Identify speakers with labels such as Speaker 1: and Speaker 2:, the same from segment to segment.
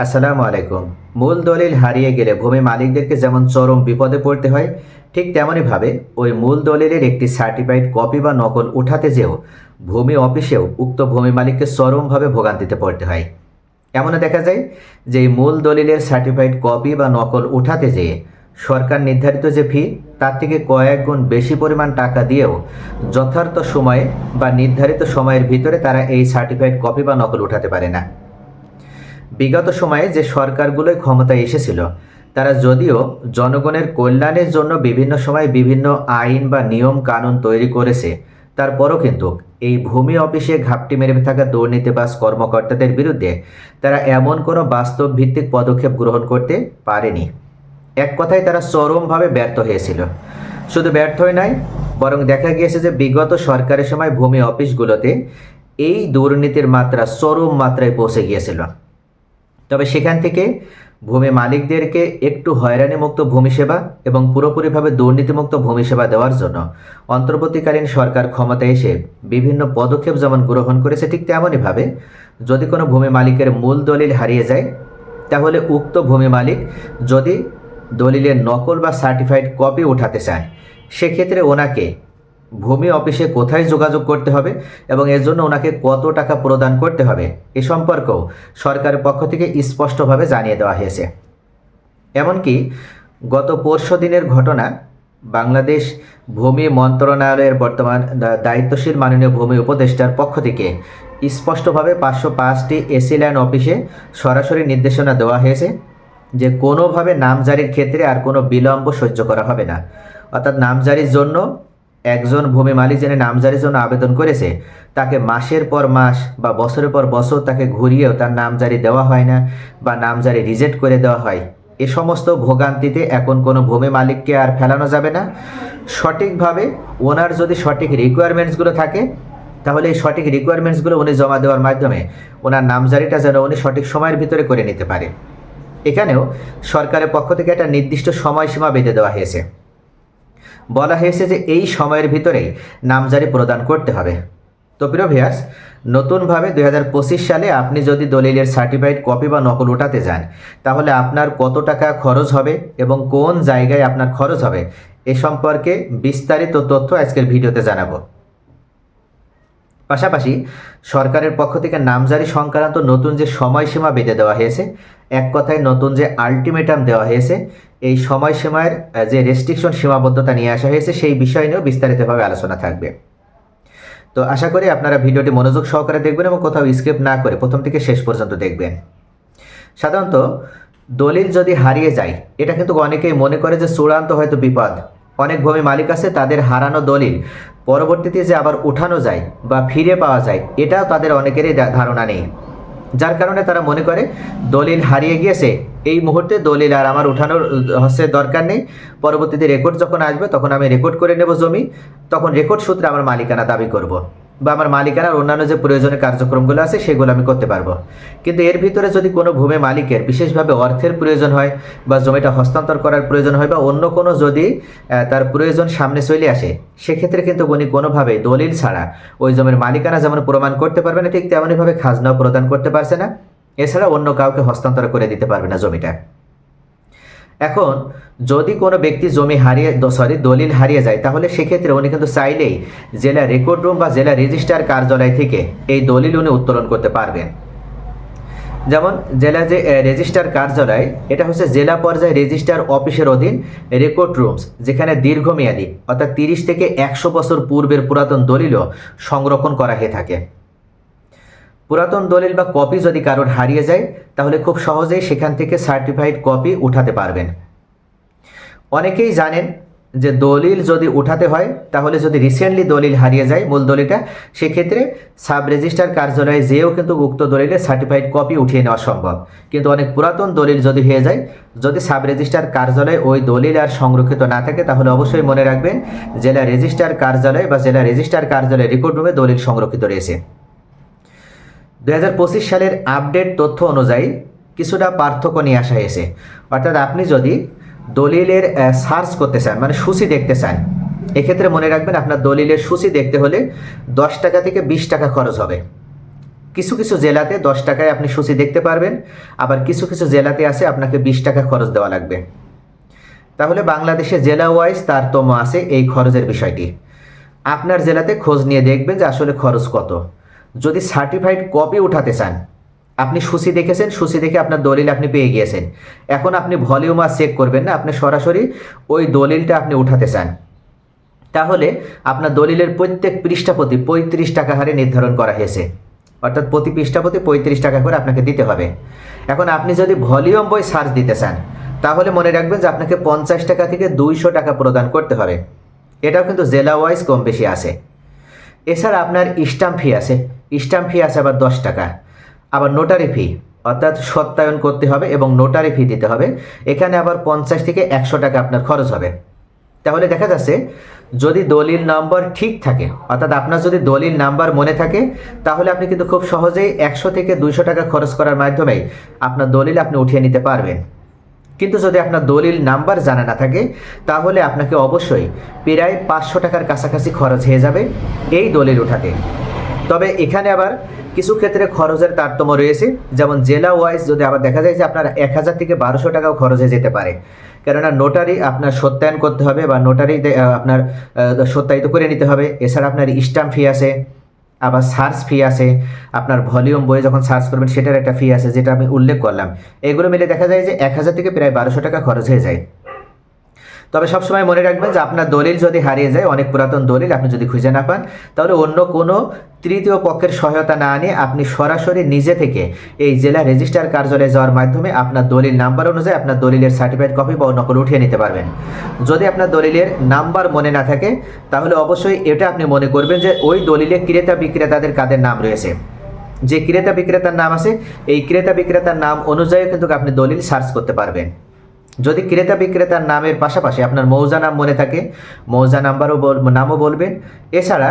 Speaker 1: আসসালামু আলাইকুম। মূল দলিল হারিয়ে গেলে ভূমি মালিকদেরকে যেমন চরম বিপদে পড়তে হয়, ঠিক তেমনইভাবে ওই মূল দলিলের একটি সার্টিফাইড কপি বা নকল উঠাতে যেও ভূমি অফিসেও উক্ত ভূমি মালিককে চরমভাবে ভোগান্তিতে পড়তে হয়। এমনও দেখা যায় যে মূল দলিলের সার্টিফাইড কপি বা নকল উঠাতে যেয়ে সরকার নির্ধারিত যে ফি তার থেকে কয়েক গুণ বেশি পরিমাণ টাকা দিয়েও যথার্থ সময়ে বা নির্ধারিত সময়ের ভিতরে তারা এই সার্টিফাইড কপি বা নকল উঠাতে পারে না। বিগত সময়ে যে সরকারগুলোই ক্ষমতায় এসেছিল, তারা যদিও জনগণের কল্যাণের জন্য বিভিন্ন সময় বিভিন্ন আইন বা নিয়ম কানুন তৈরি করেছে, তারপরও কিন্তু এই ভূমি অফিসে ঘাপটি মেরে থাকা দুর্নীতিবাজ কর্মকর্তাদের বিরুদ্ধে তারা এমন কোনো বাস্তব ভিত্তিক পদক্ষেপ গ্রহণ করতে পারেনি। এক কথায় তারা চরমভাবে ব্যর্থ হয়েছিল। শুধু ব্যর্থই নয়, বরং দেখা গিয়েছে যে বিগত সরকারের সময় ভূমি অফিসগুলোতে এই দুর্নীতির মাত্রা চরম মাত্রায় পৌঁছে গিয়েছিল। তবে সেখান থেকে ভূমি মালিকদেরকে একটু হয়রানিমুক্ত ভূমি সেবা এবং পুরোপুরিভাবে দুর্নীতিমুক্ত ভূমি সেবা দেওয়ার জন্য অন্তর্বর্তীকালীন সরকার ক্ষমতায় এসে বিভিন্ন পদক্ষেপ যেমন গ্রহণ করেছে ঠিক তেমনইভাবে যদি কোনো ভূমি মালিকের মূল দলিল হারিয়ে যায়, তাহলে উক্ত ভূমি মালিক যদি দলিলের নকল বা সার্টিফাইড কপি উঠাতে চান, সেক্ষেত্রে ওনাকে ভূমি অফিসে কোথায় যোগাযোগ করতে হবে এবং এর জন্য ওনাকে কত টাকা প্রদান করতে হবে এ সম্পর্কেও সরকারের পক্ষ থেকে স্পষ্টভাবে জানিয়ে দেওয়া হয়েছে। এমনকি গত পরশু দিনের ঘটনা, বাংলাদেশ ভূমি মন্ত্রণালয়ের বর্তমান দায়িত্বশীল মাননীয় ভূমি উপদেষ্টার পক্ষ থেকে স্পষ্টভাবে পাঁচশো পাঁচটি এসি ল্যান্ড অফিসে সরাসরি নির্দেশনা দেওয়া হয়েছে যে কোনোভাবে নামজারির ক্ষেত্রে আর কোনো বিলম্ব সহ্য করা হবে না। অর্থাৎ নামজারির জন্য একজন ভূমি মালিক যিনি নামজারির জন্য আবেদন করেছে, তাকে মাসের পর মাস বা বছরের পর বছর তাকে ঘুরিয়েও তার নামজারি দেওয়া হয় না বা নামজারি রিজেক্ট করে দেওয়া হয়। এ সমস্ত ভোগান্তিতে এখন কোনো ভূমি মালিককে আর ফেলানো যাবে না। সঠিকভাবে ওনার যদি সঠিক রিকোয়ারমেন্টসগুলো থাকে, তাহলে এই সঠিক রিকোয়ারমেন্টসগুলো উনি জমা দেওয়ার মাধ্যমে ওনার নামজারিটা যেন উনি সঠিক সময়ের ভিতরে করে নিতে পারে। এখানেও সরকারের পক্ষ থেকে একটা নির্দিষ্ট সময়সীমা বেঁধে দেওয়া হয়েছে। বলা হয়েছে যে এই সময়ের ভিতরেই নামজারি প্রদান করতে হবে। তো প্রিয় ভিয়ার্স নতুনভাবে দুই হাজার পঁচিশ সালে আপনি যদি দলিলের সার্টিফাইড কপি বা নকল উঠাতে যান, তাহলে আপনার কত টাকা খরচ হবে এবং কোন জায়গায় আপনার খরচ হবে, এ সম্পর্কে বিস্তারিত তথ্য আজকের ভিডিওতে জানাব। পাশাপাশি সরকারের পক্ষ থেকে নামজারি সংক্রান্ত নতুন যে সময়সীমা বেঁধে দেওয়া হয়েছে, এক কথায় নতুন যে আলটিমেটাম দেওয়া হয়েছে, এই সময়সীমার যে রেস্ট্রিকশন সীমাবদ্ধতা নিয়ে আসা হয়েছে, সেই বিষয় নিয়েও বিস্তারিতভাবে আলোচনা থাকবে। তো আশা করি আপনারা ভিডিওটি মনোযোগ সহকারে দেখবেন এবং কোথাও স্কিপ না করে প্রথম থেকে শেষ পর্যন্ত দেখবেন। সাধারণত দলিল যদি হারিয়ে যায়, এটা কিন্তু অনেকেই মনে করে যে চূড়ান্ত হয়তো বিপদ। অনেক ভূমি মালিক আছে, তাদের হারানো দলিল। পরবর্তীতে যে আবার উঠানো যায় বা ফিরে পাওয়া যায় এটাও তাদের অনেকেরই ধারণা নেই। যার কারণে তারা মনে করে, দলিল হারিয়ে গিয়েছে, এই মুহূর্তে দলিল আর আমার উঠানোর হচ্ছে দরকার নেই। পরবর্তীতে রেকর্ড যখন আসবে, তখন আমি রেকর্ড করে নেব জমি, তখন রেকর্ড সূত্রে আমার মালিকানা দাবি করব। বা আমার মালিকানার অন্যান্য যে প্রয়োজনীয় কার্যক্রমগুলো আছে, সেগুলো আমি করতে পারব। কিন্তু এর ভিতরে যদি কোনো ভূমি মালিকের বিশেষভাবে অর্থের প্রয়োজন হয় বা জমিটা হস্তান্তর করার প্রয়োজন হয় বা অন্য কোনো যদি তার প্রয়োজন সামনে চলে আসে, সেক্ষেত্রে কিন্তু উনি কোনোভাবে দলিল ছাড়া ওই জমির মালিকানা যেমন প্রমাণ করতে পারবে না, ঠিক তেমনইভাবে খাজনাও প্রদান করতে পারছে না। এছাড়া অন্য কাউকে হস্তান্তর করে দিতে পারবে না জমিটা। এখন যদি কোনো ব্যক্তি জমি হারিয়ে, সরি, দলিল হারিয়ে যায়, তাহলে সেক্ষেত্রে উনি কিন্তু চাইলেই জেলা রেকর্ড রুম বা জেলা রেজিস্ট্রার কার্যালয় থেকে এই দলিল উনি উত্তোলন করতে পারবেন। যেমন জেলা যে রেজিস্ট্রার কার্যালয়, এটা হচ্ছে জেলা পর্যায়ে রেজিস্ট্রার অফিসের অধীন রেকর্ড রুমস, যেখানে দীর্ঘমেয়াদী, অর্থাৎ তিরিশ থেকে একশো বছর পূর্বের পুরাতন দলিলও সংরক্ষণ করা হয়ে থাকে। পুরাতন দলিল বা কপি যদি কারোর হারিয়ে যায়, তাহলে খুব সহজেই সেখান থেকে সার্টিফাইড কপি উঠাতে পারবেন। অনেকেই জানেন যে দলিল যদি উঠাতে হয়, তাহলে যদি রিসেন্টলি দলিল হারিয়ে যায়, মূল দলিলটা, সেক্ষেত্রে সাব রেজিস্ট্রার কার্যালয়ে যেও কিন্তু উক্ত দলিলের সার্টিফাইড কপি উঠিয়ে নেওয়া সম্ভব। কিন্তু অনেক পুরাতন দলিল যদি হয়ে যায়, যদি সাব রেজিস্ট্রার কার্যালয়ে ওই দলিল আর সংরক্ষিত না থাকে, তাহলে অবশ্যই মনে রাখবেন, জেলা রেজিস্ট্রার কার্যালয় বা জেলা রেজিস্ট্রার কার্যালয়ে রেকর্ড রুমে দলিল সংরক্ষিত রয়েছে। দুই হাজার পঁচিশ সালের আপডেট তথ্য অনুযায়ী কিছুটা পার্থক্য নিয়ে আসা হয়েছে। অর্থাৎ আপনি যদি দলিলের সার্চ করতে চান মানে সূচি দেখতে চান, এক্ষেত্রে মনে রাখবেন আপনার দলিলের সূচি দেখতে হলে দশ টাকা থেকে বিশ টাকা খরচ হবে। কিছু কিছু জেলাতে দশ টাকায় আপনি সূচি দেখতে পারবেন, আবার কিছু কিছু জেলাতে আছে আপনাকে বিশ টাকা খরচ দেওয়া লাগবে। তাহলে বাংলাদেশে জেলা ওয়াইজ তারতম্য আছে এই খরচের বিষয়টি। আপনার জেলাতে খোঁজ নিয়ে দেখবেন যে আসলে খরচ কত। যদি সার্টিফাইড কপি উঠাতে চান, আপনি সূচি দেখেছেন সূচি দেখে আপনার দলিল আপনি পেয়ে গিয়েছেন। এখন আপনি ভলিউম আর চেক করবেন না, আপনি সরাসরি ওই দলিলটা আপনি উঠাতে চান। তাহলে আপনার দলিলের প্রত্যেক পৃষ্ঠা প্রতি পঁয়ত্রিশ টাকা হারে নির্ধারণ করা হয়েছে। অর্থাৎ প্রতি পৃষ্ঠা প্রতি পঁয়ত্রিশ টাকা করে আপনাকে দিতে হবে। এখন আপনি যদি ভলিউম বই সার্চ দিতে চান, তাহলে মনে রাখবেন যে আপনাকে পঞ্চাশ টাকা থেকে দুইশো টাকা প্রদান করতে হবে। এটাও কিন্তু জেলা ওয়াইজ কম বেশি আছে। এছাড়া আপনার স্টাম্প ফি আছে। স্টাম্প ফি আছে আবার দশ টাকা। আবার নোটারি ফি অর্থাৎ সত্যায়ন করতে হবে এবং নোটারি ফি দিতে হবে। এখানে আবার পঞ্চাশ থেকে একশো টাকা আপনার খরচ হবে। তাহলে দেখা যাচ্ছে, যদি দলিল নাম্বার ঠিক থাকে, অর্থাৎ আপনার যদি দলিল নাম্বার মনে থাকে, তাহলে আপনি কিন্তু খুব সহজেই একশো থেকে দুইশো টাকা খরচ করার মাধ্যমেই আপনার দলিল আপনি উঠিয়ে নিতে পারবেন। কিন্তু যদি আপনার দলিল নাম্বার জানা না থাকে, তাহলে আপনাকে অবশ্যই প্রায় পাঁচশো টাকার কাছাকাছি খরচ হয়ে যাবে এই দলিল উঠাতে। তবে এখানে আবার কিছু ক্ষেত্রে খরচের তারতম্য রয়েছে। যেমন জেলা ওয়াইজ যদি আবার দেখা যায় যে আপনার এক হাজার থেকে বারোশো টাকাও খরচে যেতে পারে। কেননা নোটারি আপনার সত্যায়ন করতে হবে বা নোটারি আপনার সত্যায়িত করে নিতে হবে। এছাড়া আপনার স্ট্যাম্প ফি আছে, আবার সার্চ ফি আছে। আপনার ভলিউম বইয়ে যখন সার্চ করবেন সেটার একটা ফি আছে, যেটা আমি উল্লেখ করলাম। এগুলো মিলে দেখা যায় যে এক হাজার থেকে প্রায় বারোশো টাকা খরচ হয়ে যায়। তবে সবসময় মনে রাখবেন যে আপনার দলিল যদি হারিয়ে যায়, অনেক পুরাতন দলিল, আপনি যদি খুঁজে না পান, তাহলে অন্য কোনো তৃতীয় পক্ষের সহায়তা না নিয়ে আপনি সরাসরি নিজে থেকে এই জেলা রেজিস্ট্রার কার্যালয়ে যাওয়ার মাধ্যমে আপনার দলিল নাম্বার অনুযায়ী আপনার দলিলের সার্টিফিকেট কপি বা নকল উঠিয়ে নিতে পারবেন। যদি আপনার দলিলের নাম্বার মনে না থাকে, তাহলে অবশ্যই এটা আপনি মনে করবেন যে ওই দলিলে ক্রেতা বিক্রেতাদের কাদের নাম রয়েছে। যে ক্রেতা বিক্রেতার নাম আছে, এই ক্রেতা বিক্রেতার নাম অনুযায়ী কিন্তু আপনি দলিল সার্চ করতে পারবেন। যদি ক্রেতা বিক্রেতার নামের পাশাপাশি আপনার মৌজা নাম মনে থাকে, মৌজা নাম্বারও নামও বলবেন। এছাড়া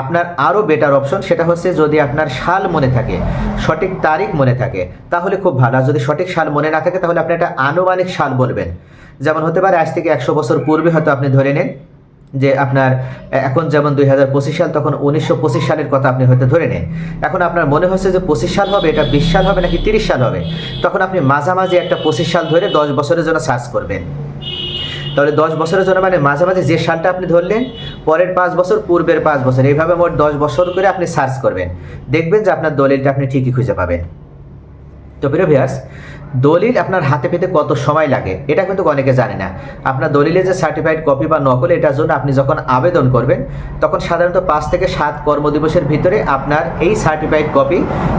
Speaker 1: আপনার আরও বেটার অপশন সেটা হচ্ছে যদি আপনার সাল মনে থাকে, সঠিক তারিখ মনে থাকে, তাহলে খুব ভালো। আর যদি সঠিক সাল মনে না থাকে, তাহলে আপনি একটা আনুমানিক সাল বলবেন। যেমন হতে পারে আজ থেকে একশো বছর পূর্বে হয়তো আপনি ধরে নেন যে আপনার এখন যেমন দুই হাজার পঁচিশ সাল, তখন উনিশশো পঁচিশ সালের কথা আপনি হয়তো ধরে নেন। এখন আপনার মনে হচ্ছে যে পঁচিশ সাল হবে, এটা বিশ সাল হবে নাকি তিরিশ সাল হবে? তখন আপনি মাঝামাঝি একটা পঁচিশ সাল ধরে দশ বছরের জন্য সার্চ করবেন। তাহলে দশ বছরের জন্য মানে মাঝামাঝি যে সালটা আপনি ধরলেন, পরের পাঁচ বছর, পূর্বের পাঁচ বছর, এইভাবে মোট দশ বছর করে আপনি সার্চ করবেন। দেখবেন যে আপনার দলিলটা আপনি ঠিকই খুঁজে পাবেন। তো প্রিয় দলিল আপনার হাতে পেতে কত সময় লাগে, এটা কিন্তু অনেকে জানে না। আপনার দলিলের যে সার্টিফাইড কপি বা নকল, এটার জন্য আপনি যখন আবেদন করবেন, তখন সাধারণত পাঁচ থেকে সাত কর্মদিবসের ভিতরে আপনার এই সার্টিফাইড কপি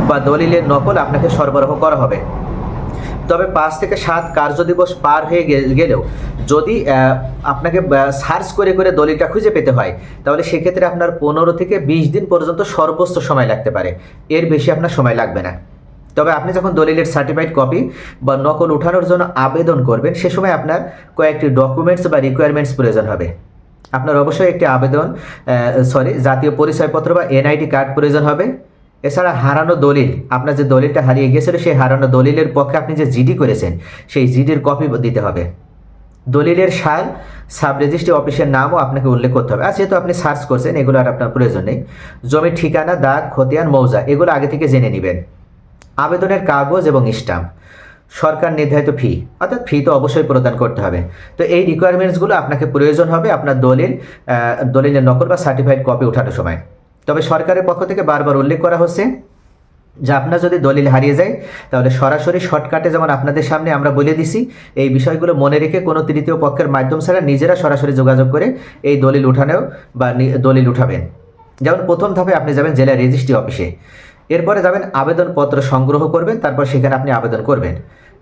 Speaker 1: বা দলিলের নকল আপনাকে সরবরাহ করা হবে। তবে পাঁচ থেকে সাত কার্যদিবস পার হয়ে গেলেও যদি আপনাকে সার্চ করে করে দলিলটা খুঁজে পেতে হয়, তাহলে সেক্ষেত্রে আপনার পনেরো থেকে বিশ দিন পর্যন্ত সর্বোচ্চ সময় লাগতে পারে। এর বেশি আপনার সময় লাগবে না। তবে আপনি যখন দলিলের সার্টিফাইড কপি বা নকল উঠানোর জন্য আবেদন করবেন, সে সময় আপনার কয়েকটি ডকুমেন্টস বা রিকোয়ারমেন্টস প্রয়োজন হবে। আপনার অবশ্যই একটি আবেদন সরি জাতীয় পরিচয়পত্র বা এনআইডি কার্ড প্রয়োজন হবে। এছাড়া হারানো দলিল, আপনার যে দলিলটা হারিয়ে গিয়েছিল, সেই হারানো দলিলের পক্ষে আপনি যে জিডি করেছেন, সেই জিডির কপি দিতে হবে। দলিলের সাল সাব রেজিস্ট্রি অফিসের নামও আপনাকে উল্লেখ করতে হবে। আর যেহেতু আপনি সার্চ করছেন, এগুলো আর আপনার প্রয়োজন নেই। জমির ঠিকানা, দাগ, খতিয়ান, মৌজা, এগুলো আগে থেকে জেনে নেবেন। আবেদনের কাগজ এবং স্টাম্প। সরকার নির্ধারিত ফি, অর্থাৎ ফি তো অবশ্যই প্রদান করতে হবে। তো এই রিকোয়ারমেন্টসগুলো আপনাকে প্রয়োজন হবে আপনার দলিল দলিলের নকল বা সার্টিফাইড কপি ওঠানোর সময়। তবে সরকারের পক্ষ থেকে বারবার উল্লেখ করা হচ্ছে যে আপনার যদি দলিল হারিয়ে যায়, তাহলে সরাসরি শর্টকাটে যেমন আপনাদের সামনে আমরা বলে দিছি, এই বিষয়গুলো মনে রেখে কোনো তৃতীয় পক্ষের মাধ্যম ছাড়া নিজেরা সরাসরি যোগাযোগ করে এই দলিল উঠানেও বা দলিল উঠাবেন। যেমন প্রথম ধাপে আপনি যাবেন জেলা রেজিস্ট্রি অফিসে। এরপরে যাবেন আবেদনপত্র সংগ্রহ করবেন, তারপর সেখানে আপনি আবেদন করবেন।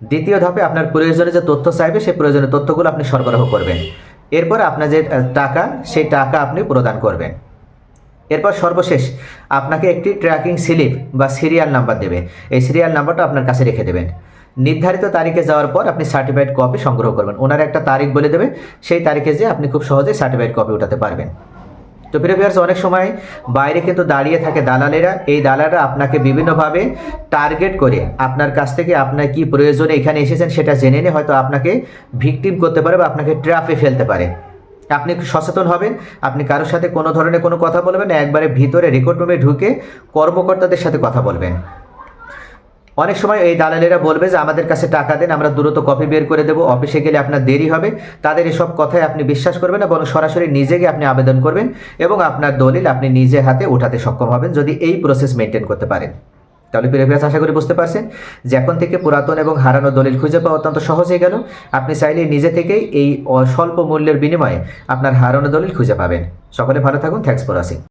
Speaker 1: দ্বিতীয় ধাপে আপনার প্রয়োজনে যে তথ্য চাইবে, সেই প্রয়োজনীয় তথ্যগুলো আপনি সরবরাহ করবেন। এরপর আপনার যে টাকা, সেই টাকা আপনি প্রদান করবেন। এরপর সর্বশেষ আপনাকে একটি ট্র্যাকিং স্লিপ বা সিরিয়াল নাম্বার দেবে। এই সিরিয়াল নাম্বারটা আপনার কাছে রেখে দেবেন। নির্ধারিত তারিখে যাওয়ার পর আপনি সার্টিফাইড কপি সংগ্রহ করবেন। ওনার একটা তারিখ বলে দেবে। সেই তারিখে যে আপনি খুব সহজেই সার্টিফাইড কপি উঠাতে পারবেন। তো প্রিয় ভিউয়ার্স অনেক সময় বাইরে কিন্তু দাঁড়িয়ে থাকে দালালেরা। এই দালালরা আপনাকে বিভিন্নভাবে টার্গেট করে। আপনার কাছ থেকে আপনার কি প্রয়োজনে এখানে এসেছেন সেটা জেনে নিয়ে হয়তো আপনাকে ভিকটিম করতে পারে বা আপনাকে ট্র্যাপে ফেলতে পারে। আপনি একটু সচেতন হবেন। আপনি কারোর সাথে কোনো ধরনের কোনো কথা বলবেন না। একবারে ভিতরে রেকর্ড রুমে ঢুকে কর্মকর্তাদের সাথে কথা বলবেন। অনেক সময় এই দালালেরা বলবে যে, আমাদের কাছে টাকা দেন, আমরা দ্রুত কপি বের করে দেবো, অফিসে গেলে আপনার দেরি হবে। তাদের এসব কথায় আপনি বিশ্বাস করবেন না, বরং সরাসরি নিজে গিয়ে আপনি আবেদন করবেন এবং আপনার দলিল আপনি নিজে হাতে উঠাতে সক্ষম হবেন যদি এই প্রসেস মেনটেন করতে পারেন। তাহলে প্রিভিয়াস আশা করি বুঝতে পারছেন যে এখন থেকে পুরাতন এবং হারানো দলিল খুঁজে পাওয়া অত্যন্ত সহজ হয়ে গেল। আপনি চাইলে নিজে থেকেই এই অস্বল্প মূল্যের বিনিময়ে আপনার হারানো দলিল খুঁজে পাবেন। সকলে ভালো থাকুন। Thanks for watching